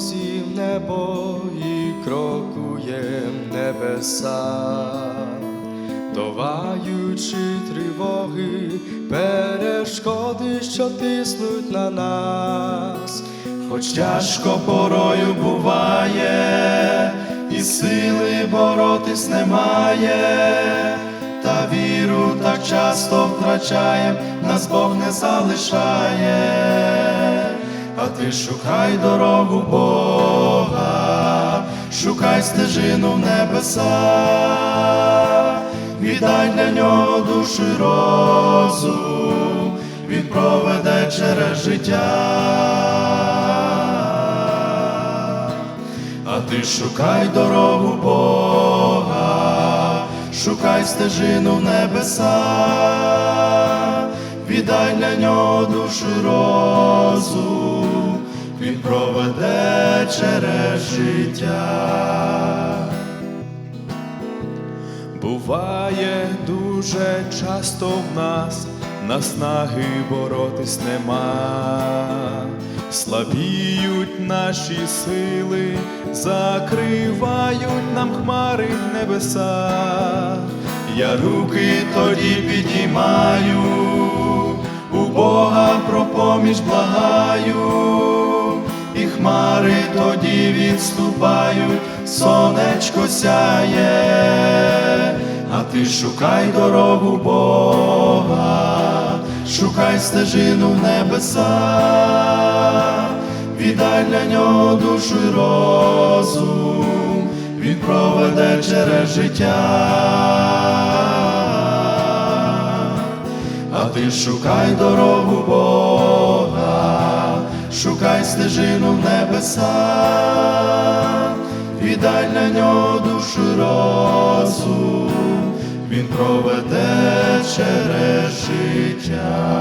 дорозі в небо і крокує небеса, Доваючи тривоги, перешкоди, що тиснуть на нас, хоч тяжко порою буває, і сили боротись немає, та віру так часто втрачаєм, нас Бог не залишає, а ти шукай дорогу Бога, шукай стежину в небеса, віддай для нього душу й розум, він проведе через життя. А ти шукай дорогу Бога, шукай стежину в небеса, віддай для нього душу розум, він проведе через життя. Буває дуже часто в нас наснаги боротись нема, слабіють наші сили, закривають нам хмари небеса. Я руки тоді підіймаю, у Бога про поміч благаю, хмари тоді відступають, сонечко сяє, а ти шукай дорогу Бога, шукай стежину в небеса, віддай для нього душу й розум, він проведе через життя. А ти шукай дорогу Бога, шукай стежину в небеса, віддай для нього душу розум, він проведе через життя.